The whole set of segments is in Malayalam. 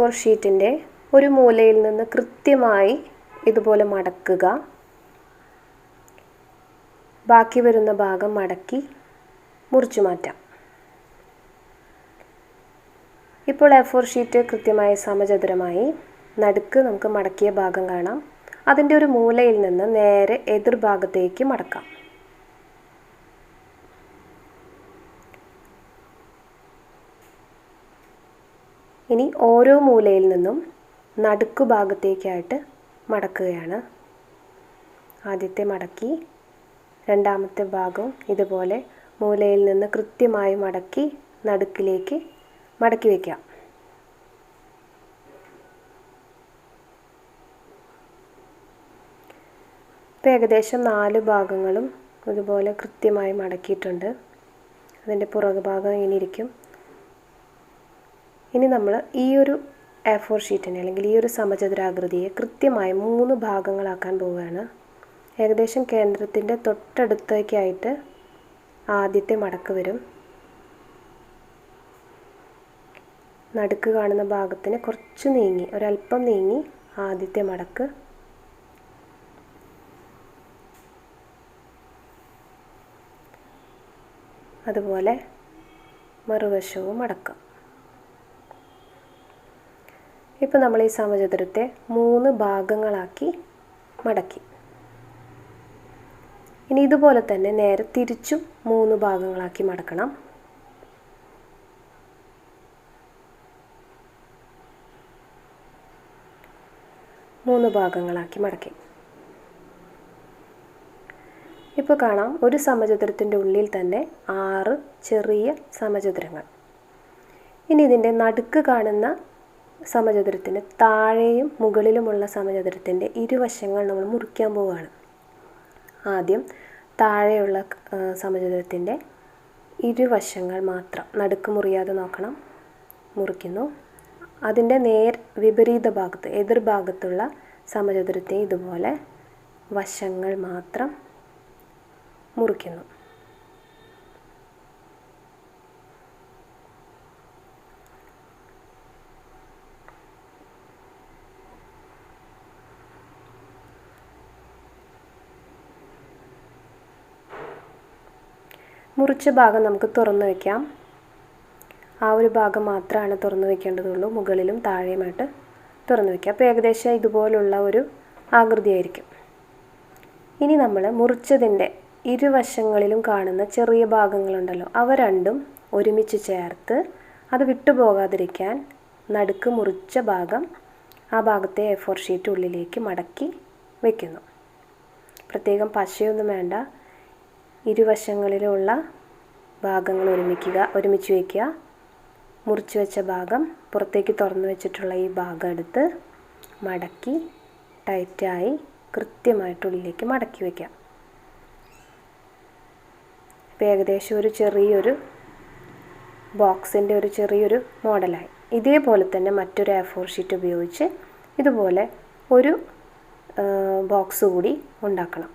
ഫോർ ഷീറ്റിന്റെ ഒരു മൂലയിൽ നിന്ന് കൃത്യമായി ഇതുപോലെ മടക്കുക. ബാക്കി വരുന്ന ഭാഗം മടക്കി മുറിച്ചു മാറ്റാം. ഇപ്പോൾ എ ഫോർ ഷീറ്റ് കൃത്യമായി സമചതുരമായി നടുക്ക് നമുക്ക് മടക്കിയ ഭാഗം കാണാം. അതിന്റെ ഒരു മൂലയിൽ നിന്ന് നേരെ എതിർഭാഗത്തേക്ക് മടക്കാം. ഇനി ഓരോ മൂലയിൽ നിന്നും നടുക്കു ഭാഗത്തേക്കായിട്ട് മടക്കുകയാണ്. ആദ്യത്തെ മടക്കി രണ്ടാമത്തെ ഭാഗവും ഇതുപോലെ മൂലയിൽ നിന്ന് കൃത്യമായി മടക്കി നടുക്കിലേക്ക് മടക്കി വയ്ക്കാം ഇപ്പോൾ ഏകദേശം നാല് ഭാഗങ്ങളും ഇതുപോലെ കൃത്യമായി മടക്കിയിട്ടുണ്ട്. അതിന്റെ പുറകുഭാഗം ഇങ്ങനെ ഇരിക്കും. ഇനി നമ്മൾ ഈ ഒരു എ ഫോർ ഷീറ്റിനെ അല്ലെങ്കിൽ ഈ ഒരു സമചതുരാകൃതിയെ കൃത്യമായി മൂന്ന് ഭാഗങ്ങളാക്കാൻ പോവുകയാണ്. ഏകദേശം കേന്ദ്രത്തിന്റെ തൊട്ടടുത്തേക്കായിട്ട് ആദ്യത്തെ മടക്ക് വരും. നടുക്ക് കാണുന്ന ഭാഗത്തിന് കുറച്ച് നീങ്ങി ഒരല്പം നീങ്ങി ആദ്യത്തെ മടക്ക്. അതുപോലെ മറുവശവും മടക്കാം ഇപ്പോൾ നമ്മൾ ഈ സമചതുരത്തെ മൂന്ന് ഭാഗങ്ങളാക്കി മടക്കി. ഇനി ഇതുപോലെ തന്നെ നേരെ തിരിച്ചും മൂന്ന് ഭാഗങ്ങളാക്കി മടക്കണം. മൂന്ന് ഭാഗങ്ങളാക്കി മടക്കി. ഇപ്പോൾ കാണാം ഒരു സമചതുരത്തിന്റെ ഉള്ളിൽ തന്നെ ആറ് ചെറിയ സമചതുരങ്ങൾ. ഇനി ഇതിന്റെ നടുക്ക് കാണുന്ന സമചതുരത്തിന്റെ താഴെയും മുകളിലുമുള്ള സമചതുരത്തിന്റെ ഇരുവശങ്ങൾ നമ്മൾ മുറിക്കാൻ പോവുകയാണ്. ആദ്യം താഴെയുള്ള സമചതുരത്തിന്റെ ഇരുവശങ്ങൾ മാത്രം നടുക്ക് മുറിയാതെ നോക്കണം. മുറിക്കുന്നു. അതിന്റെ നേർ വിപരീത ഭാഗത്ത് എതിർഭാഗത്തുള്ള സമചതുരത്തെ ഇതുപോലെ വശങ്ങൾ മാത്രം മുറിക്കുന്നു. മുറിച്ച ഭാഗം നമുക്ക് തുറന്നു വയ്ക്കാം ആ ഒരു ഭാഗം മാത്രമാണ് തുറന്നു വയ്ക്കേണ്ടതുള്ളൂ മുകളിലും താഴെയുമായിട്ട് തുറന്നു വയ്ക്കുക അപ്പോൾ ഏകദേശം ഇതുപോലുള്ള ഒരു ആകൃതിയായിരിക്കും. ഇനി നമ്മൾ മുറിച്ചതിന്റെ ഇരുവശങ്ങളിലും കാണുന്ന ചെറിയ ഭാഗങ്ങളുണ്ടല്ലോ. അവ രണ്ടും ഒരുമിച്ച് ചേർത്ത് അത് വിട്ടുപോകാതിരിക്കാൻ നടുക്ക് മുറിച്ച ഭാഗം ആ ഭാഗത്തെ എ ഫോർ ഷീറ്റ് ഉള്ളിലേക്ക് മടക്കി വയ്ക്കുന്നു പ്രത്യേകം പശയൊന്നും വേണ്ട. ഇരുവശങ്ങളിലുള്ള ഭാഗങ്ങൾ ഒരുമിക്കുക ഒരുമിച്ച് വയ്ക്കുക. മുറിച്ച് വെച്ച ഭാഗം പുറത്തേക്ക് തുറന്നു വെച്ചിട്ടുള്ള ഈ ഭാഗം എടുത്ത് മടക്കി ടൈറ്റായി കൃത്യമായിട്ട് ഉള്ളിലേക്ക് മടക്കി വയ്ക്കാം ഇപ്പോൾ ഏകദേശം ഒരു ചെറിയൊരു ബോക്സിന്റെ ഒരു ചെറിയൊരു മോഡലായി. ഇതേപോലെ തന്നെ മറ്റൊരു എ ഫോർ ഷീറ്റ് ഉപയോഗിച്ച് ഇതുപോലെ ഒരു ബോക്സ് കൂടി ഉണ്ടാക്കണം.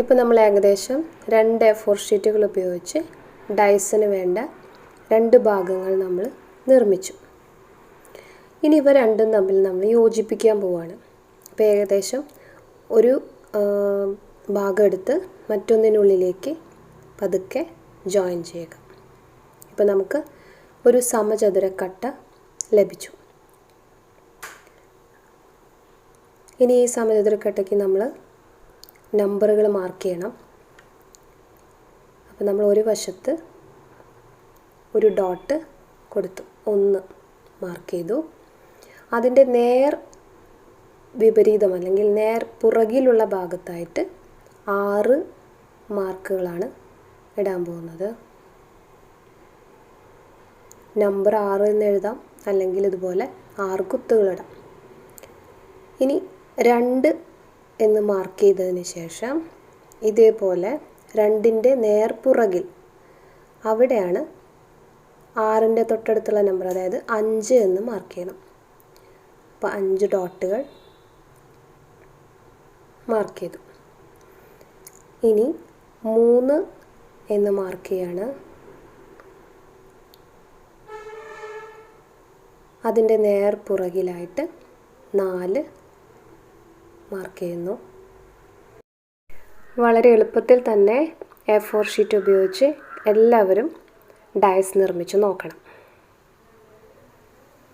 ഇപ്പോൾ നമ്മൾ ഏകദേശം രണ്ട് എ ഫോർ ഷീറ്റുകൾ ഉപയോഗിച്ച് ഡൈസിന് വേണ്ട രണ്ട് ഭാഗങ്ങൾ നമ്മൾ നിർമ്മിച്ചു. ഇനി ഇവ രണ്ടും തമ്മിൽ നമ്മൾ യോജിപ്പിക്കാൻ പോവുകയാണ് അപ്പോൾ ഏകദേശം ഒരു ഭാഗം എടുത്ത് മറ്റൊന്നിനുള്ളിലേക്ക് പതുക്കെ ജോയിൻ ചെയ്യുക. ഇപ്പോൾ നമുക്ക് ഒരു സമചതുരക്കട്ട ലഭിച്ചു. ഇനി ഈ സമചതുരക്കട്ടയ്ക്ക് നമ്മൾ നമ്പറുകൾ മാർക്ക് ചെയ്യണം. അപ്പോൾ നമ്മൾ ഒരു വശത്ത് ഒരു ഡോട്ട് കൊടുത്തു. ഒന്ന് മാർക്ക് ചെയ്തു. അതിന്റെ നേർ വിപരീതം അല്ലെങ്കിൽ നേർ പുറകിലുള്ള ഭാഗത്തായിട്ട് ആറ് മാർക്കുകളാണ് ഇടാൻ പോകുന്നത്. നമ്പർ ആറ് എന്ന് എഴുതാം. അല്ലെങ്കിൽ ഇതുപോലെ ആറ് കുത്തുകളിടാം ഇനി രണ്ട് എന്ന് മാർക്ക് ചെയ്തതിന് ശേഷം ഇതേപോലെ രണ്ടിന്റെ നേർപ്പുറകിൽ അവിടെയാണ് ആറിന്റെ തൊട്ടടുത്തുള്ള നമ്പർ അതായത് അഞ്ച് എന്ന് മാർക്ക് ചെയ്യണം. അപ്പോൾ അഞ്ച് ഡോട്ടുകൾ മാർക്ക് ചെയ്തു. ഇനി മൂന്ന് എന്ന് മാർക്ക് ചെയ്യാണ്. അതിന്റെ നേർപ്പുറകിലായിട്ട് നാല് മാർക്ക് ചെയ്യുന്നു. വളരെ എളുപ്പത്തിൽ തന്നെ എ ഫോർ ഷീറ്റ് ഉപയോഗിച്ച് എല്ലാവരും ഡയസ് നിർമ്മിച്ച് നോക്കണം.